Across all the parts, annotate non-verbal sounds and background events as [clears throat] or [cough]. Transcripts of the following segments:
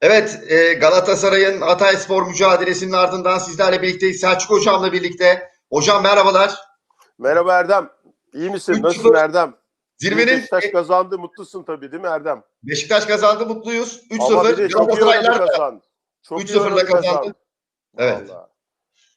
Evet, e, Galatasaray'ın Hatayspor mücadelesinin ardından sizlerle birlikteyiz. Selçuk Hocam'la birlikte. Hocam merhabalar. Merhaba Erdem. İyi misin? Üç Nasılsın. Erdem? Zirvenin Beşiktaş kazandı. Mutlusun tabii değil mi Erdem? Beşiktaş kazandı, mutluyuz. Ama bir 3-0. de çok iyi oynadı Galatasaraylar kazandı. Çok iyi 3-0'la oynadı kazandı. Evet. Vallahi.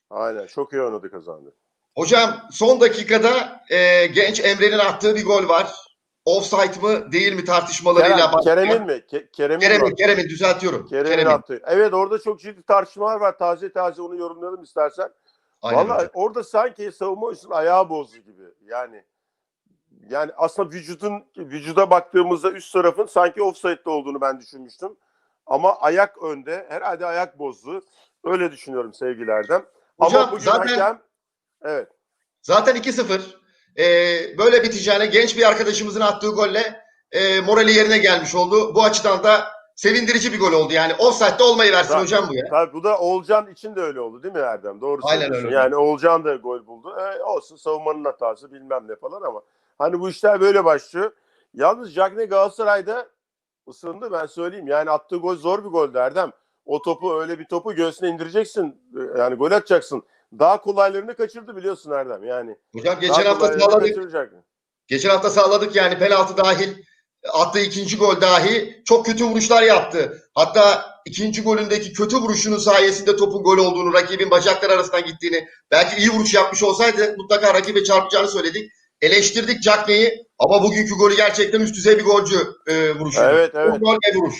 Aynen çok iyi oynadı kazandı. Hocam son dakikada e, genç Emre'nin attığı bir gol var. Offside mı değil mi tartışmalarıyla Kerem, Kerem'in mi? Ke- Kerem'in Kerem'in, mi? Kerem'in düzeltiyorum. Kerem'in Kerem'in. attı. Evet orada çok ciddi tartışmalar var. Taze taze onu yorumlayalım istersen. Hocam. orada sanki savunma oyuncusunun ayağı bozdu gibi. Yani yani aslında vücudun vücuda baktığımızda üst tarafın sanki offside'de olduğunu ben düşünmüştüm. Ama ayak önde. Herhalde ayak bozdu. Öyle düşünüyorum sevgili Erdem. Hocam, Ama bugün zaten- hakem evet. Zaten 2-0. E, böyle biteceğine genç bir arkadaşımızın attığı golle e, morali yerine gelmiş oldu. Bu açıdan da sevindirici bir gol oldu. Yani offside'de olmayı versin Zaten- hocam bu ya. Tabii bu da Oğulcan için de öyle oldu değil mi Erdem? Doğru Aynen söylüyorsun. öyle. Yani Oğulcan da gol buldu. E, olsun savunmanın hatası bilmem ne falan ama hani bu işler böyle başlıyor. Yalnız Cagney Galatasaray'da ısındı ben söyleyeyim. Yani attığı gol zor bir goldü Erdem. O topu öyle bir topu göğsüne indireceksin. e, Yani gol atacaksın. Daha kolaylarını kaçırdı biliyorsun Erdem. Yani Hocam geçen daha hafta sağladık. Geçen hafta sağladık yani penaltı dahil. Attığı ikinci gol dahi çok kötü vuruşlar yaptı. Hatta ikinci golündeki kötü vuruşunun sayesinde topun gol olduğunu, rakibin bacakları arasından gittiğini, belki iyi vuruş yapmış olsaydı mutlaka rakibe çarpacağını söyledik. Eleştirdik Cagney'i ama bugünkü golü gerçekten üst düzey bir golcü e, vuruşu. Evet evet. Gol ve vuruş.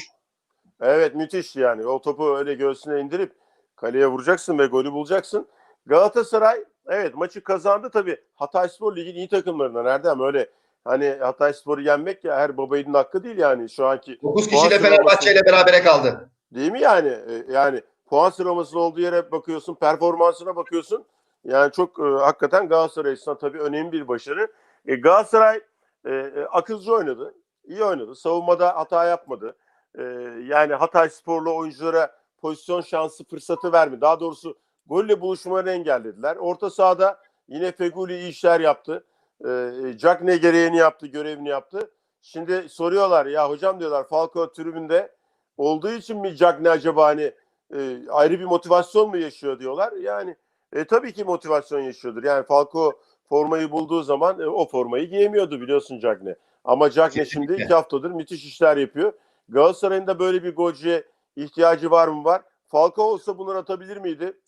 Evet müthiş yani. O topu öyle göğsüne indirip kaleye vuracaksın ve golü bulacaksın. Galatasaray evet maçı kazandı tabii. Hatayspor Lig'in iyi takımlarından Erdem öyle hani Hatayspor'u yenmek ya her babayiğidin hakkı değil yani şu anki 9 Puan kişiyle Fenerbahçe ile berabere kaldı. değil mi yani? E, Yani puan sıralamasının olduğu yere bakıyorsun, performansına bakıyorsun. Yani çok e, hakikaten Galatasaray açısından tabii önemli bir başarı. E, Galatasaray e, e, akılcı oynadı. iyi oynadı. Savunmada hata yapmadı. E, yani Hatay sporlu oyunculara pozisyon şansı fırsatı vermedi. Daha doğrusu golle buluşmalarını engellediler. Orta sahada yine Feguli iyi işler yaptı. E, Jack ne gereğini yaptı, görevini yaptı. Şimdi soruyorlar ya hocam diyorlar Falcao tribünde olduğu için mi Jack ne acaba hani e, ayrı bir motivasyon mu yaşıyor diyorlar. Yani e, tabii ki motivasyon yaşıyordur. Yani Falcao formayı bulduğu zaman e, o formayı giyemiyordu biliyorsun Cagne. Ama Cagne şimdi Kesinlikle. iki haftadır müthiş işler yapıyor. Galatasaray'ın da böyle bir golcüye ihtiyacı var mı var? Falcao olsa bunları atabilir miydi?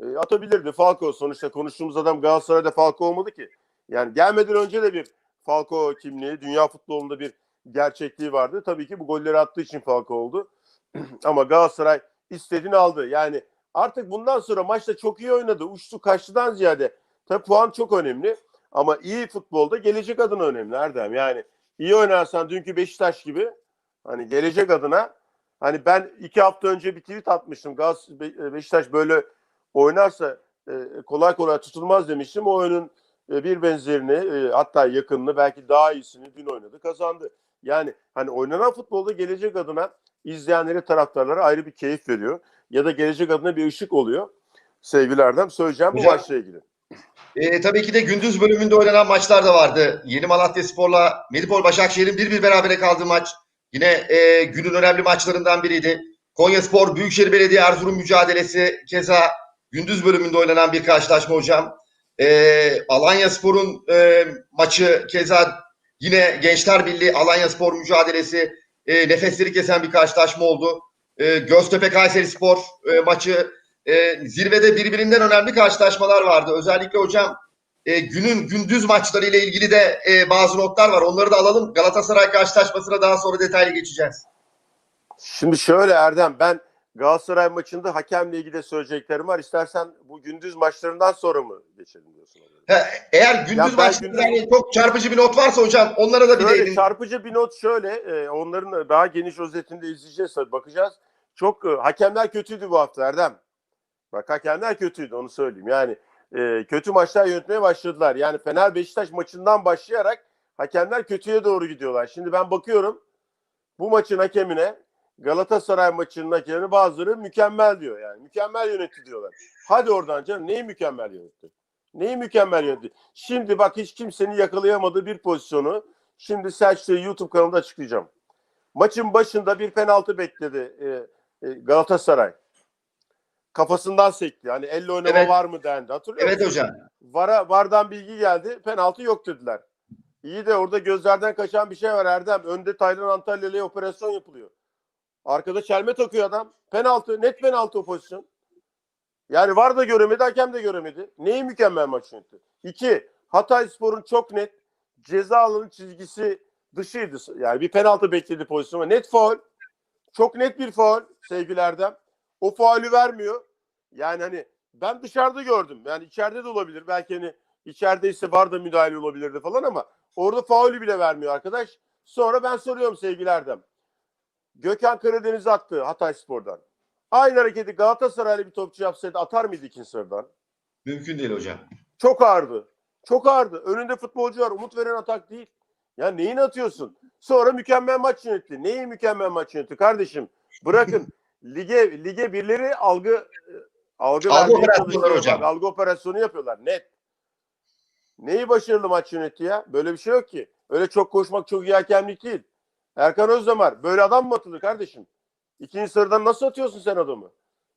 E, atabilirdi. Falcao sonuçta konuştuğumuz adam Galatasaray'da Falcao olmadı ki. Yani gelmeden önce de bir Falcao kimliği, dünya futbolunda bir gerçekliği vardı. Tabii ki bu golleri attığı için Falcao oldu. [clears throat] Ama Galatasaray istediğini aldı. Yani artık bundan sonra maçta çok iyi oynadı. Uçtu kaçtıdan ziyade. Tabii puan çok önemli. Ama iyi futbolda gelecek adına önemli Erdem. Yani iyi oynarsan dünkü Beşiktaş gibi hani gelecek adına hani ben iki hafta önce bir tweet atmıştım. Gaz Be- Beşiktaş böyle oynarsa e, kolay kolay tutulmaz demiştim. O oyunun e, bir benzerini e, hatta yakınını belki daha iyisini dün oynadı kazandı. Yani hani oynanan futbolda gelecek adına izleyenlere taraftarlara ayrı bir keyif veriyor. Ya da gelecek adına bir ışık oluyor. Sevgili Erdem söyleyeceğim bu Hocam, maçla ilgili. E, tabii ki de gündüz bölümünde oynanan maçlar da vardı. Yeni Malatya Spor'la Medipol Başakşehir'in 1-1 berabere kaldığı maç. Yine e, günün önemli maçlarından biriydi. Konya Spor Büyükşehir Belediye Erzurum mücadelesi keza gündüz bölümünde oynanan bir karşılaşma hocam. E, Alanya Spor'un e, maçı keza yine Gençler Birliği Alanya Spor mücadelesi e, nefesleri kesen bir karşılaşma oldu. E, Göztepe Kayseri Spor e, maçı e, zirvede birbirinden önemli karşılaşmalar vardı. Özellikle hocam e, günün gündüz maçları ile ilgili de e, bazı notlar var. Onları da alalım. Galatasaray karşılaşmasına daha sonra detaylı geçeceğiz. Şimdi şöyle Erdem ben Galatasaray maçında hakemle ilgili de söyleyeceklerim var. İstersen bu gündüz maçlarından sonra mı geçelim diyorsun? He, eğer gündüz Ya ben maçlarında gündüz- yani çok çarpıcı bir not varsa hocam onlara da bir Şöyle değinin. çarpıcı bir not şöyle. e, onların daha geniş özetinde izleyeceğiz tabii bakacağız. Çok e, hakemler kötüydü bu hafta Erdem. Bak hakemler kötüydü onu söyleyeyim. Yani e, kötü maçlar yönetmeye başladılar. Yani Fener Beşiktaş maçından başlayarak hakemler kötüye doğru gidiyorlar. Şimdi ben bakıyorum bu maçın hakemine Galatasaray maçının hakemine bazıları mükemmel diyor yani. Mükemmel yönetti diyorlar. Hadi oradan canım neyi mükemmel yönetti? Neyi mükemmel yönetti? Şimdi bak hiç kimsenin yakalayamadığı bir pozisyonu şimdi Selçuk'ta YouTube kanalında açıklayacağım. Maçın başında bir penaltı bekledi e, e, Galatasaray. Kafasından sekti. Hani elle oynama Evet. var mı dendi. Hatırlıyor Evet musun? hocam. Vara, Vardan bilgi geldi. Penaltı yok dediler. İyi de orada gözlerden kaçan bir şey var Erdem. Önde Taylan Antalyalı'ya operasyon yapılıyor. Arkada çelme takıyor adam. Penaltı. Net penaltı o pozisyon. Yani var da göremedi, hakem de göremedi. Neyi mükemmel maç yönetti? İki, Hatay Spor'un çok net ceza alanı çizgisi dışıydı. Yani bir penaltı bekledi pozisyonu. Net faul. Çok net bir faul sevgili Erdem. O faulü vermiyor. Yani hani ben dışarıda gördüm. Yani içeride de olabilir. Belki hani içerideyse var da müdahale olabilirdi falan ama orada faulü bile vermiyor arkadaş. Sonra ben soruyorum sevgili Erdem. Gökhan Karadeniz attı Hatay Spor'dan. Aynı hareketi Galatasaraylı bir topçu yapsaydı atar mıydı ikinci sıradan? Mümkün değil hocam. Çok ağırdı. Çok ağırdı. Önünde futbolcu var. Umut veren atak değil. Ya neyini atıyorsun? Sonra mükemmel maç yönetti. Neyi mükemmel maç yönetti kardeşim? Bırakın [laughs] lige lige birileri algı e, algı, Algı operasyonları hocam. Algı operasyonu yapıyorlar net. Neyi başarılı maç yönetti ya? Böyle bir şey yok ki. Öyle çok koşmak çok iyi hakemlik değil. Erkan Özdemir böyle adam mı atılır kardeşim? İkinci sıradan nasıl atıyorsun sen adamı?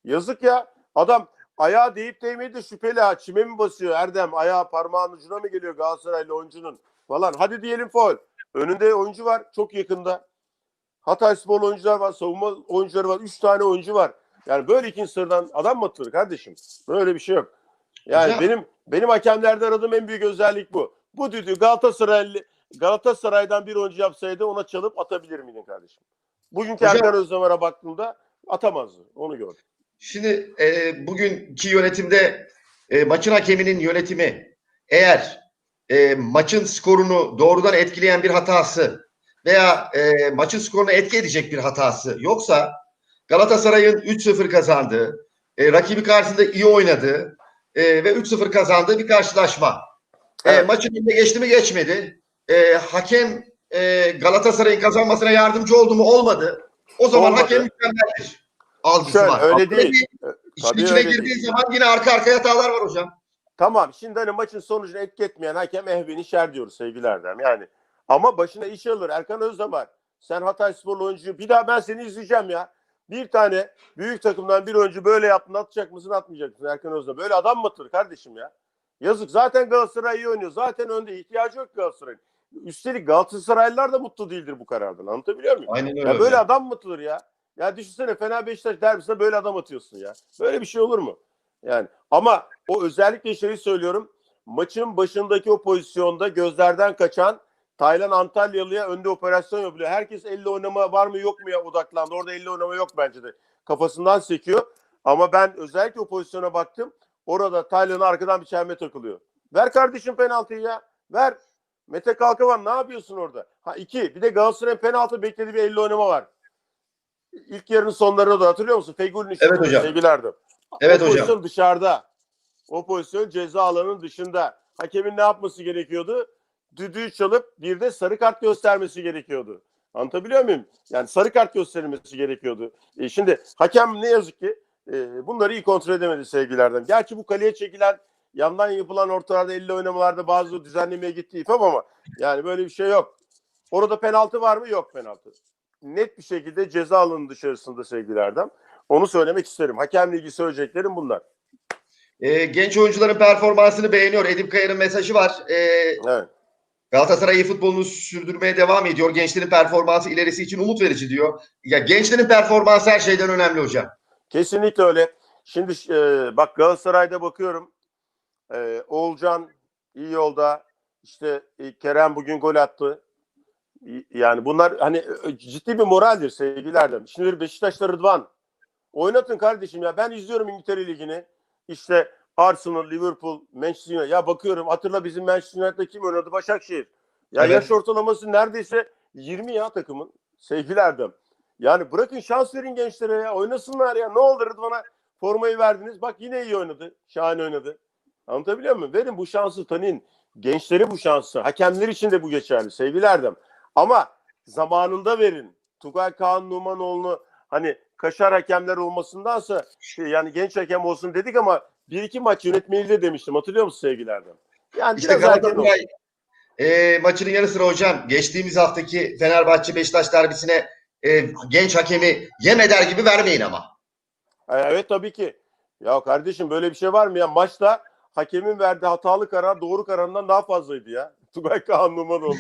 Yazık ya. Adam ayağı deyip değmedi de şüpheli ha. Çime mi basıyor Erdem? Ayağı parmağının ucuna mı geliyor Galatasaraylı oyuncunun? Falan. Hadi diyelim faul. Önünde oyuncu var. Çok yakında. Hatay Sporlu oyuncular var. Savunma oyuncuları var. Üç tane oyuncu var. Yani böyle ikinci sıradan adam mı atılır kardeşim? Böyle bir şey yok. Yani Hocam- benim benim hakemlerde aradığım en büyük özellik bu. Bu düdüğü Galatasaraylı Galatasaray'dan bir oyuncu yapsaydı ona çalıp atabilir miydin kardeşim? Bugünkü Hocam- Erkan Özdemir'e baktığımda atamazdı. Onu gördüm. Şimdi e, bugünkü yönetimde e, maçın hakeminin yönetimi eğer e, maçın skorunu doğrudan etkileyen bir hatası veya e, maçın skorunu etki edecek bir hatası yoksa Galatasaray'ın 3-0 kazandığı, e, rakibi karşısında iyi oynadığı e, ve 3-0 kazandığı bir karşılaşma. E, Evet. maçın önüne geçti mi geçmedi. E, hakem e, Galatasaray'ın kazanmasına yardımcı oldu mu olmadı. O zaman Olmadı. hakem mükemmeldir. Algısı Şöyle, var. öyle Ama değil. İşin içine girdiği değil. zaman yine arka arkaya hatalar var hocam. Tamam şimdi hani maçın sonucunu etki etmeyen hakem ehveni şer diyoruz sevgili Erdem. Yani ama başına iş alır Erkan Özdemir. Sen Hatay Sporlu oyuncuyu bir daha ben seni izleyeceğim ya. Bir tane büyük takımdan bir oyuncu böyle yaptın atacak mısın atmayacak mısın Erkan Özdemir? Böyle adam mı atılır kardeşim ya? Yazık zaten Galatasaray iyi oynuyor. Zaten önde ihtiyacı yok Galatasaray'ın. Üstelik Galatasaraylılar da mutlu değildir bu karardan. Anlatabiliyor muyum? Aynen öyle. Ya böyle adam mı atılır ya? Ya düşünsene Fener Beşiktaş derbisinde böyle adam atıyorsun ya. Böyle bir şey olur mu? Yani ama o özellikle şeyi söylüyorum. Maçın başındaki o pozisyonda gözlerden kaçan Taylan Antalyalı'ya önde operasyon yapılıyor. Herkes elle oynama var mı yok mu ya odaklandı. Orada elle oynama yok bence de. Kafasından sekiyor. Ama ben özellikle o pozisyona baktım. Orada Taylan'a arkadan bir çelme takılıyor. Ver kardeşim penaltıyı ya. Ver. Mete Kalkavan ne yapıyorsun orada? Ha iki. Bir de Galatasaray'ın penaltı beklediği bir elle oynama var. İlk yarının sonlarına da hatırlıyor musun? Fegül'ün Evet hocam. Sevgilerdi. Evet o hocam. pozisyon dışarıda. O pozisyon ceza alanının dışında. Hakemin ne yapması gerekiyordu? Düdüğü çalıp bir de sarı kart göstermesi gerekiyordu. Anlatabiliyor muyum? Yani sarı kart gösterilmesi gerekiyordu. E şimdi hakem ne yazık ki e, bunları iyi kontrol edemedi sevgilerden. Gerçi bu kaleye çekilen yandan yapılan ortalarda elle oynamalarda bazı düzenlemeye gitti İFAB ama yani böyle bir şey yok. Orada penaltı var mı? Yok penaltı. Net bir şekilde ceza alanının dışarısında sevgilerden. Onu söylemek isterim. Hakemle ilgili söyleyeceklerim bunlar. Ee, genç oyuncuların performansını beğeniyor. Edip Kayar'ın mesajı var. Ee, Evet. Galatasaray futbolunu sürdürmeye devam ediyor. Gençlerin performansı ilerisi için umut verici diyor. Ya gençlerin performansı her şeyden önemli hocam. Kesinlikle öyle. Şimdi e, bak Galatasaray'da bakıyorum. E, Oğulcan iyi yolda. İşte e, Kerem bugün gol attı. Yani bunlar hani e, ciddi bir moraldir sevgilerden. Şimdi Beşiktaş'ta Rıdvan. Oynatın kardeşim ya. Ben izliyorum İngiltere Ligi'ni. İşte Arsenal, Liverpool, Manchester United. Ya bakıyorum hatırla bizim Manchester United'da kim oynadı? Başakşehir. Ya Evet. yaş ortalaması neredeyse 20 ya takımın. Sevgili Erdem. Yani bırakın şans verin gençlere ya. Oynasınlar ya. Ne oldu Rıdvan'a formayı verdiniz. Bak yine iyi oynadı. Şahane oynadı. Anlatabiliyor muyum? Verin bu şansı tanıyın. Gençlere bu şansı. Hakemler için de bu geçerli sevgili Erdem. Ama zamanında verin. Tugay Kaan Numanoğlu'nu hani kaşar hakemler olmasındansa şey, yani genç hakem olsun dedik ama bir iki maç yönetmeliği de demiştim. Hatırlıyor musun sevgili Erdem? Yani İşte biraz erken oldu. E, maçının sıra hocam geçtiğimiz haftaki Fenerbahçe Beşiktaş derbisine e, genç hakemi yem eder gibi vermeyin ama. E, Evet tabii ki. Ya kardeşim böyle bir şey var mı ya? Maçta hakemin verdiği hatalı karar doğru kararından daha fazlaydı ya. [laughs] Tugay Kaan Numanoğlu.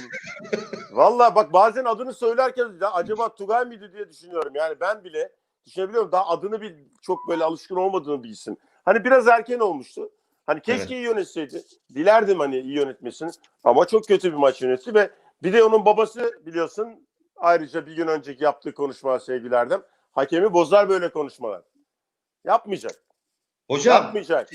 Valla bak bazen adını söylerken ya acaba Tugay mıydı diye düşünüyorum. Yani ben bile düşünebiliyorum daha adını bir çok böyle alışkın olmadığını bir isim. Hani biraz erken olmuştu. Hani keşke Evet. iyi yönetseydi. Dilerdim hani iyi yönetmesini. Ama çok kötü bir maç yönetti ve bir de onun babası biliyorsun ayrıca bir gün önceki yaptığı konuşma sevgilerden hakemi bozar böyle konuşmalar. Yapmayacak. Hocam Yapmayacak.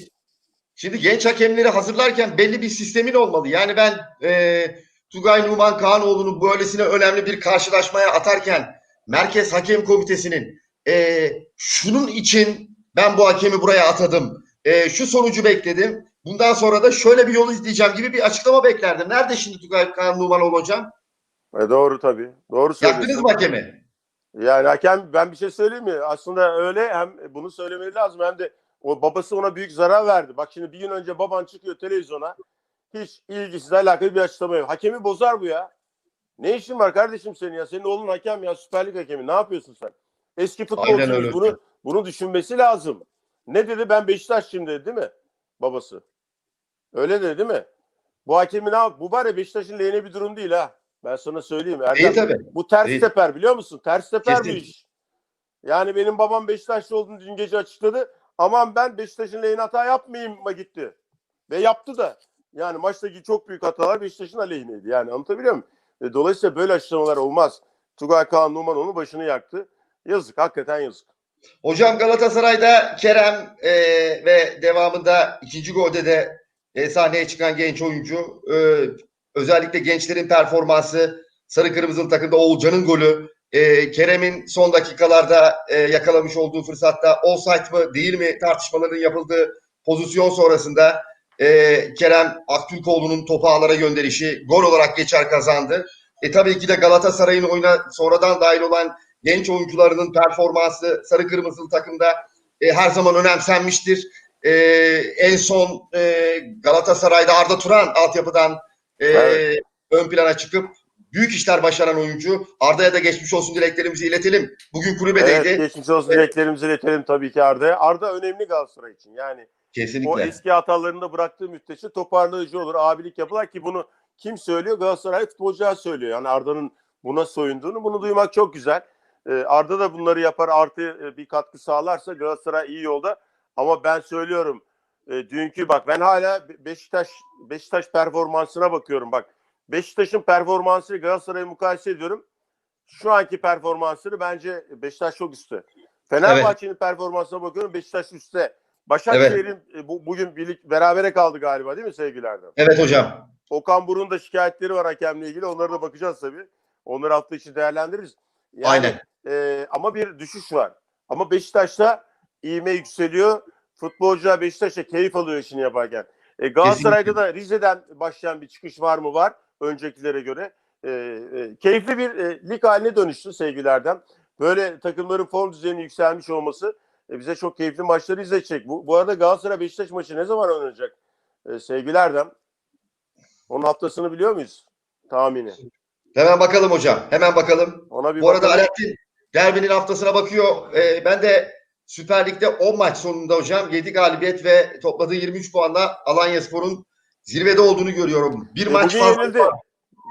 Şimdi genç hakemleri hazırlarken belli bir sistemin olmalı. Yani ben e, Tugay Numan Kağanoğlu'nu böylesine önemli bir karşılaşmaya atarken Merkez Hakem Komitesi'nin e, şunun için ben bu hakemi buraya atadım. E, şu sonucu bekledim. Bundan sonra da şöyle bir yol izleyeceğim gibi bir açıklama beklerdim. Nerede şimdi Tugay Kaan Numanoğlu hocam? E doğru tabii. Doğru söylüyorsun. Yaktınız mı hakemi? Yani hakem ben bir şey söyleyeyim mi? Aslında öyle hem bunu söylemeli lazım hem de o babası ona büyük zarar verdi. Bak şimdi bir gün önce baban çıkıyor televizyona. Hiç ilgisiz alakalı bir açıklama yok. Hakemi bozar bu ya. Ne işin var kardeşim senin ya? Senin oğlun hakem ya Süper Lig hakemi. Ne yapıyorsun sen? Eski öyle. Bunu bunu düşünmesi lazım. Ne dedi? Ben Beşiktaşçıyım dedi değil mi? Babası. Öyle dedi değil mi? Bu hakemi ne yap? Bu var ya Beşiktaş'ın lehine bir durum değil ha. Ben sana söyleyeyim. Erdem. İyi tabii. Bu ters Değil. teper biliyor musun? Ters teper Kesin. iş. Yani benim babam Beşiktaşlı olduğunu dün gece açıkladı. Aman ben Beşiktaş'ın lehine hata yapmayayım mı gitti. Ve yaptı da. Yani maçtaki çok büyük hatalar Beşiktaş'ın aleyhineydi. Yani anlatabiliyor muyum? E, Dolayısıyla böyle açıklamalar olmaz. Tugay Kaan Numan onun başını yaktı. Yazık. Hakikaten yazık. Hocam Galatasaray'da Kerem e, ve devamında ikinci golde de e, sahneye çıkan genç oyuncu. E, özellikle gençlerin performansı, sarı kırmızılı takımda Oğulcan'ın golü, e, Kerem'in son dakikalarda e, yakalamış olduğu fırsatta offside mı değil mi tartışmaların yapıldığı pozisyon sonrasında e, Kerem Aktürkoğlu'nun topu ağlara gönderişi gol olarak geçer kazandı. E, tabii ki de Galatasaray'ın oyuna sonradan dahil olan genç oyuncularının performansı sarı kırmızılı takımda e, her zaman önemsenmiştir. E, en son e, Galatasaray'da Arda Turan altyapıdan e, Evet. ön plana çıkıp büyük işler başaran oyuncu. Arda'ya da geçmiş olsun dileklerimizi iletelim. Bugün kulübedeydi. Evet, geçmiş olsun dileklerimizi iletelim tabii ki Arda'ya. Arda önemli Galatasaray için. Yani Kesinlikle. O eski hatalarını bıraktığı müddetçe toparlayıcı olur. Abilik yapılar ki bunu kim söylüyor? Galatasaray futbolcular söylüyor. Yani Arda'nın buna soyunduğunu bunu duymak çok güzel. Ee, Arda da bunları yapar artı e, bir katkı sağlarsa Galatasaray iyi yolda. Ama ben söylüyorum e, dünkü bak ben hala Be- Beşiktaş Beşiktaş performansına bakıyorum bak. Beşiktaş'ın performansı Galatasaray'ı mukayese ediyorum. Şu anki performansını bence Beşiktaş çok üstte. Fenerbahçe'nin performansına bakıyorum Beşiktaş üstte. Başakşehir'in e, bu, bugün birlik berabere kaldı galiba değil mi sevgilerden? Evet hocam. Okan Buruk'un da şikayetleri var hakemle ilgili. Onlara da bakacağız tabii. Onları hafta içi değerlendiririz. Yani, Aynen. e, ama bir düşüş var. Ama Beşiktaş'ta iğme yükseliyor. Futbolcular Beşiktaş'a keyif alıyor işini yaparken. E, Galatasaray'da da Rize'den başlayan bir çıkış var mı? Var. Öncekilere göre. E, e, keyifli bir e, lig haline dönüştü sevgilerden. Böyle takımların form düzeyinin yükselmiş olması e, bize çok keyifli maçları izletecek. Bu, bu arada Galatasaray Beşiktaş maçı ne zaman oynanacak? E, sevgilerden. Onun haftasını biliyor muyuz? Tahmini. Hemen bakalım hocam. Hemen bakalım. Ona bir Bu arada bakalım. Alaaddin derbinin haftasına bakıyor. Ee, ben de Süper Lig'de 10 maç sonunda hocam 7 galibiyet ve topladığı 23 puanla Alanya Spor'un zirvede olduğunu görüyorum. Bir E, maç bugün fazla. yenildi.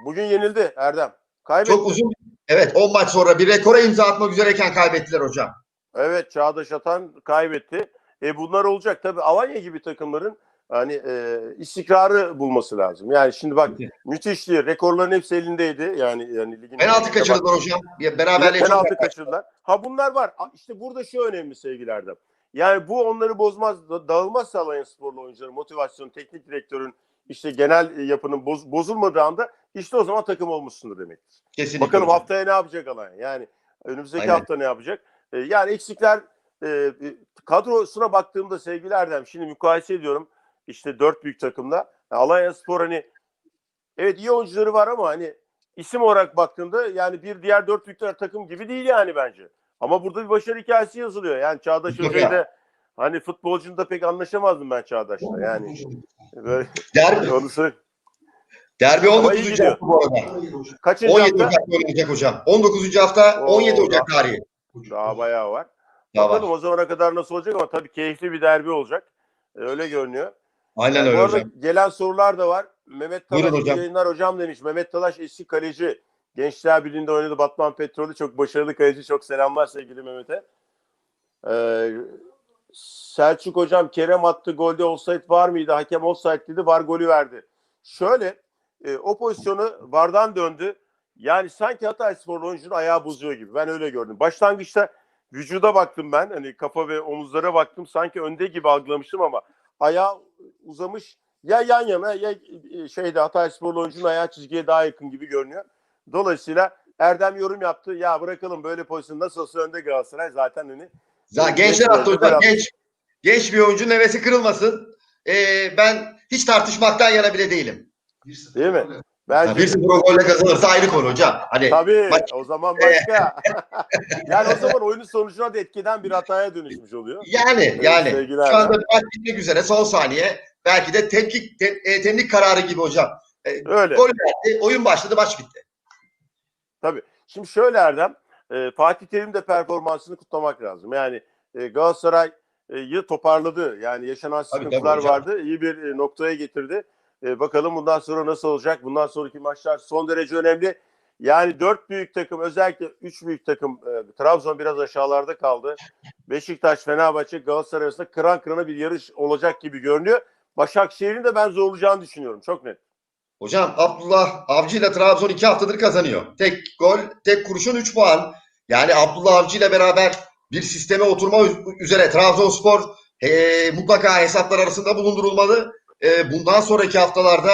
Bugün yenildi Erdem. Kaybetti. Çok uzun. Evet 10 maç sonra bir rekora imza atmak üzereyken kaybettiler hocam. Evet Çağdaş Atan kaybetti. E bunlar olacak tabii Alanya gibi takımların hani e, istikrarı bulması lazım. Yani şimdi bak müthişti. Rekorların hepsi elindeydi. Yani yani ligin Penaltı kaçırdılar hocam. De Beraberliğe penaltı kaçırdılar. Ha bunlar var. İşte burada şu önemli sevgilerden. Yani bu onları bozmaz, da- dağılmazsa Alanya Sporlu oyuncuların motivasyon, teknik direktörün işte genel yapının boz- bozulmadığı anda işte o zaman takım olmuşsundur demektir. kesinlikle. Bakalım hocam. haftaya ne yapacak Alanya? Yani önümüzdeki Aynen. hafta ne yapacak? Ee, yani eksikler e, e, kadrosuna baktığımda sevgili Erdem şimdi mukayese ediyorum işte dört büyük takımda. Alanya Spor hani evet iyi oyuncuları var ama hani isim olarak baktığında yani bir diğer dört büyük takım gibi değil yani bence. Ama burada bir başarı hikayesi yazılıyor. Yani Çağdaş. Özey'de hani futbolcunda pek anlaşamazdım ben Çağdaş'la. Yani böyle Derbi, [laughs] onu. Derbi iyi 19. gidiyor. hafta bu arada. Kaçıncı 17 hafta? Ocak'ta oynanacak hocam. 19. hafta Oo, 17 Ocak tarihi. Daha bayağı var. Daha Bakalım var. o zamana kadar nasıl olacak ama tabii keyifli bir derbi olacak. Öyle görünüyor. Aynen öyle bu arada hocam. gelen sorular da var. Mehmet Talaş Buyurun hocam. yayınlar hocam demiş. Mehmet Talaş eski kaleci. Gençler Birliği'nde oynadı Batman Petrolü. Çok başarılı kaleci. Çok selamlar sevgili Mehmet'e. Ee, Selçuk hocam Kerem attı golde offside var mıydı? Hakem offside dedi. Var golü verdi. Şöyle e, o pozisyonu vardan döndü. Yani sanki Hatay Sporlu oyuncunun ayağı bozuyor gibi. Ben öyle gördüm. Başlangıçta vücuda baktım ben. Hani kafa ve omuzlara baktım. Sanki önde gibi algılamıştım ama ayağı uzamış. Ya yan yana ya e, şeyde Hatay Sporlu oyuncunun ayağı çizgiye daha yakın gibi görünüyor. Dolayısıyla Erdem yorum yaptı. Ya bırakalım böyle pozisyon nasıl olsa önde Galatasaray zaten hani Zaten gençler attı hocam. Genç, genç bir oyuncunun hevesi kırılmasın. Ee, ben hiç tartışmaktan yana bile değilim. Değil mi? Bence 1-0 o golle kazanırsa ayrı konu hocam. Hani Tabii Maç- o zaman başka. [laughs] [laughs] yani o zaman oyunun sonucuna da etkeden bir hataya dönüşmüş oluyor. yani Evet, yani sevgiler şu anda maç bitmek üzere son saniye belki de tepkik te, e, temlik kararı gibi hocam. Öyle. Gol verdi, oyun başladı, maç bitti. Tabii. Şimdi şöyle Erdem, e, Fatih Terim de performansını kutlamak lazım. Yani e, Galatasaray'ı toparladı. Yani yaşanan sıkıntılar tabii vardı. İyi bir e, noktaya getirdi. E, bakalım bundan sonra nasıl olacak? Bundan sonraki maçlar son derece önemli. Yani dört büyük takım özellikle üç büyük takım e, Trabzon biraz aşağılarda kaldı. Beşiktaş, Fenerbahçe, Galatasaray arasında kıran kırana bir yarış olacak gibi görünüyor. Başakşehir'in de ben zorlayacağını düşünüyorum. Çok net. Hocam Abdullah Avcı ile Trabzon iki haftadır kazanıyor. Tek gol, tek kurşun 3 puan. Yani Abdullah Avcı ile beraber bir sisteme oturma üzere Trabzonspor e, mutlaka hesaplar arasında bulundurulmalı. E, bundan sonraki haftalarda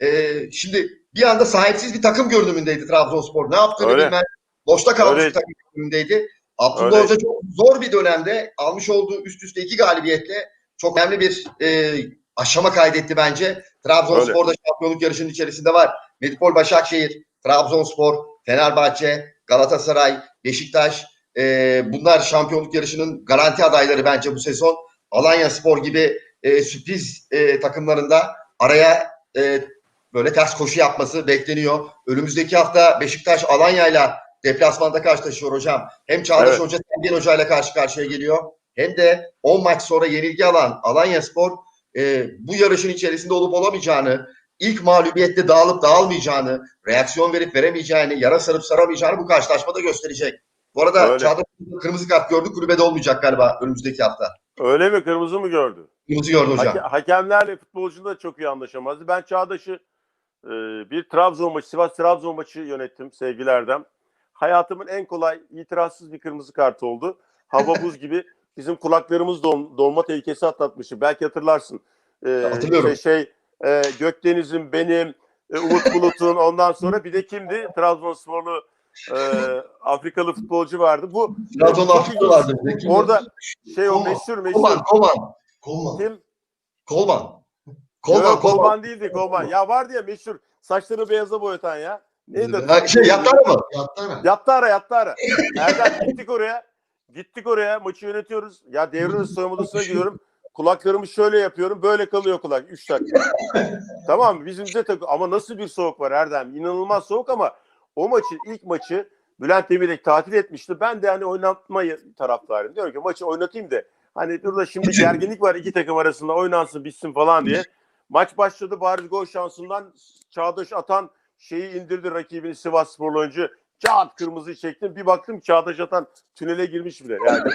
e, şimdi bir anda sahipsiz bir takım görünümündeydi Trabzonspor. Ne yaptığını Öyle. bilmez. Boşta kalmış Öyle. bir takım görünümündeydi. Abdullah Öyle. Hoca çok zor bir dönemde almış olduğu üst üste iki galibiyetle çok önemli bir e, aşama kaydetti bence. Trabzonspor da şampiyonluk yarışının içerisinde var. Medipol Başakşehir, Trabzonspor, Fenerbahçe, Galatasaray, Beşiktaş e, bunlar şampiyonluk yarışının garanti adayları bence bu sezon. Alanya Spor gibi e, sürpriz e, takımlarında araya e, böyle ters koşu yapması bekleniyor. Önümüzdeki hafta Beşiktaş Alanya'yla deplasmanda karşılaşıyor hocam. Hem Çağdaş Evet. Hoca Sergen Hoca ile karşı karşıya geliyor. Hem de 10 maç sonra yenilgi alan Alanya Spor e, bu yarışın içerisinde olup olamayacağını, ilk mağlubiyette dağılıp dağılmayacağını, reaksiyon verip veremeyeceğini, yara sarıp saramayacağını bu karşılaşmada gösterecek. Bu arada Öyle. Çağdaş kırmızı kart gördü kulübede olmayacak galiba önümüzdeki hafta. Öyle mi? Kırmızı mı gördü? Kırmızı gördü hocam. Hake- hakemlerle futbolcu da çok iyi anlaşamazdı. Ben Çağdaş'ı e, bir Trabzon maçı, Sivas Trabzon maçı yönettim sevgili Erdem. Hayatımın en kolay itirazsız bir kırmızı kart oldu. Hava [laughs] buz gibi bizim kulaklarımız don, donma tehlikesi atlatmıştı. Belki hatırlarsın. E, Hatırlıyorum. işte şey e, Gökdeniz'in benim, e, Umut Bulut'un ondan sonra bir de kimdi? Trabzonsporlu e, Afrikalı futbolcu vardı. Bu Trabzon'da çok Afrika ilginç. vardı. Orada şey o meşhur meşhur. Kolman, Kolman. Kolman. Kim? Kolman. Kolman, Kolman, Kolman. Kolman değildi Kolman. Ya vardı ya meşhur saçları beyaza boyatan ya. Neydi? Ha, şey Yattara mı? Yattara. Yattı ara yattı ara. Erdem gittik oraya. Gittik oraya maçı yönetiyoruz. Ya devre soyunma odasına giriyorum. Kulaklarımı şöyle yapıyorum. Böyle kalıyor kulak. 3 dakika. tamam? Bizim bize takı ama nasıl bir soğuk var Erdem? İnanılmaz soğuk ama o maçı ilk maçı Bülent Demirek tatil etmişti. Ben de hani oynatma taraftarıyım. Diyorum ki maçı oynatayım da hani burada şimdi gerginlik var iki takım arasında oynansın bitsin falan diye. Maç başladı bariz gol şansından Çağdaş Atan şeyi indirdi rakibini Sivas Sporlu oyuncu. Çat kırmızıyı çektim. Bir baktım Çağdaş Atan tünele girmiş bile. Yani.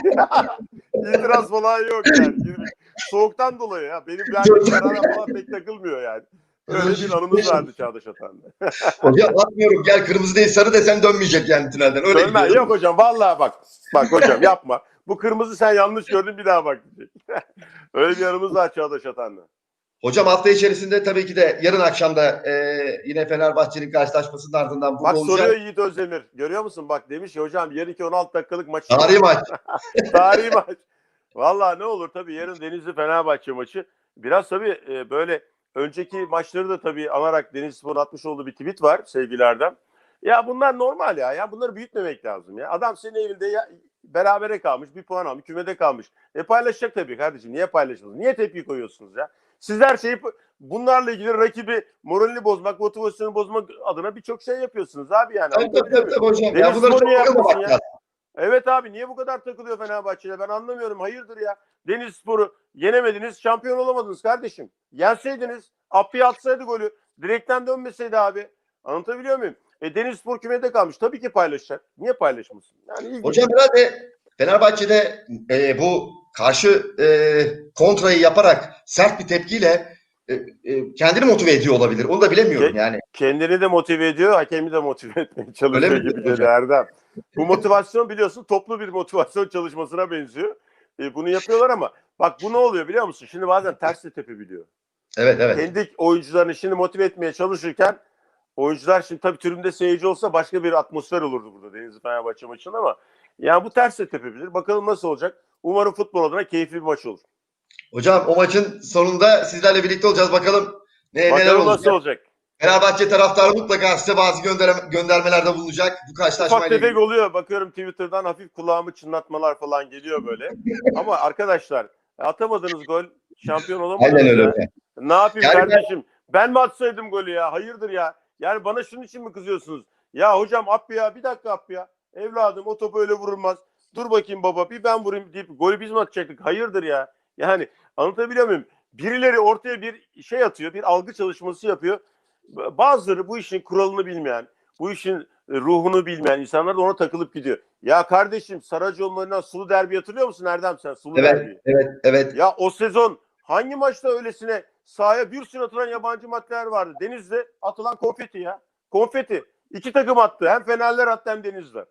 [laughs] İtiraz falan yok yani. Girmiş. Soğuktan dolayı ya. Benim [laughs] karara falan pek takılmıyor yani. Öyle bir anımız vardı Çağdaş Atan'da. [laughs] Hocam atmıyorum. Gel kırmızı değil sarı desen dönmeyecek yani tünelden. Öyle Dönmez. gidiyor. Yok hocam vallahi bak. Bak hocam [laughs] yapma. Bu kırmızı sen yanlış gördün bir daha bak. [laughs] Öyle bir anımız var Çağdaş Atan'la. Hocam hafta içerisinde tabii ki de yarın akşamda e, yine Fenerbahçe'nin karşılaşmasının ardından bu Bak olacak. soruyor Yiğit Özdemir. Görüyor musun? Bak demiş ya hocam yarınki 16 dakikalık maç. Tarihi maç. Tarihi maç. Valla ne olur tabii yarın Denizli Fenerbahçe maçı. Biraz tabii e, böyle önceki maçları da tabii anarak Denizlispor'un atmış olduğu bir tweet var sevgilerden. Ya bunlar normal ya. Ya bunları büyütmemek lazım ya. Adam senin evinde ya, berabere kalmış, bir puan almış, kümede kalmış. E paylaşacak tabii kardeşim. Niye paylaşıyorsunuz? Niye tepki koyuyorsunuz ya? Siz her şeyi bunlarla ilgili rakibi moralini bozmak, motivasyonu bozmak adına birçok şey yapıyorsunuz abi yani. Tabii tabii tabii, hocam. Deniz Ya bunları çok ya? Evet abi niye bu kadar takılıyor Fenerbahçe'de ben anlamıyorum. Hayırdır ya? Deniz Spor'u yenemediniz, şampiyon olamadınız kardeşim. Yenseydiniz, Appi'ye atsaydı golü, direkten dönmeseydi abi. Anlatabiliyor muyum? E Deniz Spor kümede kalmış. Tabii ki paylaşacak. Niye paylaşmasın? Yani. Hocam herhalde Fenerbahçe'de e, bu karşı e, kontrayı yaparak sert bir tepkiyle e, e, kendini motive ediyor olabilir. Onu da bilemiyorum Ke- yani. kendini de motive ediyor, hakemi de motive etmeye çalışıyor gibi dedi Erdem. Bu motivasyon biliyorsun toplu bir motivasyon çalışmasına benziyor. E, bunu yapıyorlar ama bak bu ne oluyor biliyor musun? Şimdi bazen ters de tepebiliyor. Evet evet. Kendi oyuncularını şimdi motive etmeye çalışırken oyuncular şimdi tabii tribünde seyirci olsa başka bir atmosfer olurdu burada Denizli Fenerbahçe maçında ama yani bu ters de tepebilir. Bakalım nasıl olacak? Umarım futbol adına keyifli bir maç olur. Hocam o maçın sonunda sizlerle birlikte olacağız. Bakalım ne, neler Bakalım olacak. nasıl olacak? Fenerbahçe taraftarı mutlaka size bazı gönder- göndermelerde bulunacak. Bu Ufak karşılaşmayla tefek ilgili. oluyor. Bakıyorum Twitter'dan hafif kulağımı çınlatmalar falan geliyor böyle. Ama arkadaşlar atamadığınız gol şampiyon olamadınız. Aynen öyle. ya. Ne yapayım Yani ben- kardeşim? Ben... mi atsaydım golü ya? Hayırdır ya? Yani bana şunun için mi kızıyorsunuz? Ya hocam Appi ya bir dakika Appi ya. Evladım o topu öyle vurulmaz. Dur bakayım baba bir ben vurayım deyip golü biz mi atacaktık? Hayırdır ya? Yani anlatabiliyor muyum? Birileri ortaya bir şey atıyor, bir algı çalışması yapıyor. Bazıları bu işin kuralını bilmeyen, bu işin e, ruhunu bilmeyen insanlar da ona takılıp gidiyor. Ya kardeşim Saracoğlu'ndan Sulu Derbi hatırlıyor musun Erdem sen? Sulu. Evet, evet, evet. Ya o sezon hangi maçta öylesine sahaya bir sürü atılan yabancı maddeler vardı. Deniz'de atılan konfeti ya. Konfeti. İki takım attı. Hem Fenerler attı hem Denizler.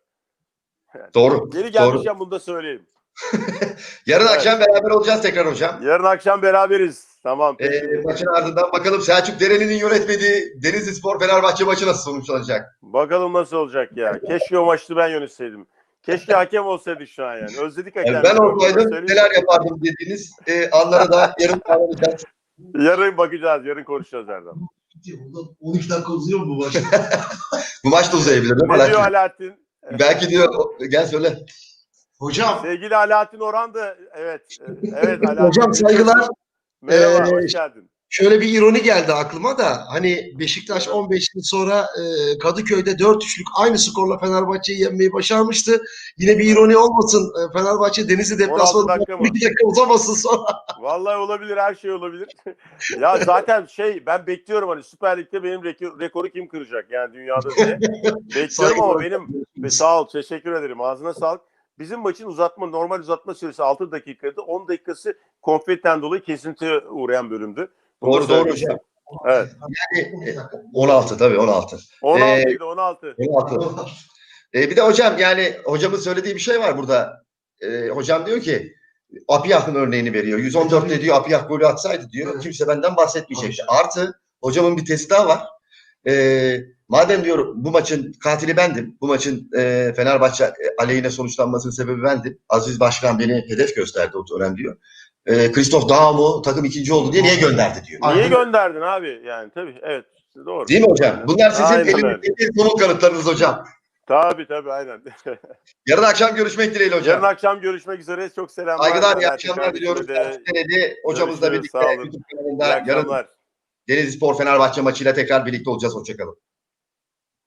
Doğru. Geri Doğru. gelmişken bunu da söyleyeyim. [laughs] Yarın Evet. akşam beraber olacağız tekrar hocam. Yarın akşam beraberiz. Tamam. Ee, maçın ardından bakalım Selçuk Deren'in yönetmediği Denizli Spor Fenerbahçe maçı nasıl sonuçlanacak? Bakalım nasıl olacak ya. Keşke o maçı ben yönetseydim. Keşke hakem olsaydı şu an yani. Özledik hakem. Yani ben olsaydım neler yapardım dediğiniz e, anlara da [laughs] yarın bağlanacağız. Yarın bakacağız. Yarın konuşacağız Erdem. Bundan 12 dakika uzuyor mu bu maç? [laughs] Bu maç da uzayabilir? Ne diyor? Alaaddin? Belki diyor gel söyle. Hocam Sevgili Alaaddin Orhan da evet. e, [laughs] Evet Alaaddin. Hocam saygılar. Merhaba, Ee, hoş geldin. şöyle bir ironi geldi aklıma da hani Beşiktaş 15 yıl sonra e, Kadıköy'de 4-3'lük aynı skorla Fenerbahçe'yi yenmeyi başarmıştı. Yine bir ironi olmasın. E, Fenerbahçe Denizli 16 deplasmanı dakika? 12 dakika uzamasın sonra. Vallahi olabilir, her şey olabilir. [laughs] ya zaten şey ben bekliyorum hani Süper Lig'de benim reko- rekoru kim kıracak yani dünyada diye. [laughs] bekliyorum ama benim ve sağ ol teşekkür ederim ağzına sağlık. Bizim maçın uzatma normal uzatma süresi 6 dakikaydı. 10 dakikası konfetten dolayı kesintiye uğrayan bölümdü. Bunu Doğru doğru hocam. Evet. Yani, e, 16 tabii 16. 16 idi 16. 16. E, bir de hocam yani hocamın söylediği bir şey var burada. E, hocam diyor ki Apiyah'ın örneğini veriyor. 114'te diyor Apiyah golü atsaydı diyor kimse benden bahsetmeyecekti. Artı hocamın bir tezi daha var. E, madem diyor bu maçın katili bendim. Bu maçın e, Fenerbahçe e, aleyhine sonuçlanmasının sebebi bendim. Aziz Başkan beni hedef gösterdi o dönem diyor. E, Christoph Daum'u takım ikinci oldu diye niye gönderdi diyor. Niye Aynen. gönderdin abi? Yani tabii evet doğru. Değil mi hocam? Bunlar sizin elinizdeki somut kanıtlarınız hocam. Tabii tabii aynen. [laughs] Yarın akşam görüşmek dileğiyle hocam. Yarın akşam görüşmek üzere. Çok selamlar. Saygılar, iyi akşamlar diliyoruz. Denedi hocamızla birlikte sağ olun. YouTube İyi kanalında yarın. Denizli Spor Fenerbahçe maçıyla tekrar birlikte olacağız. Hoşçakalın.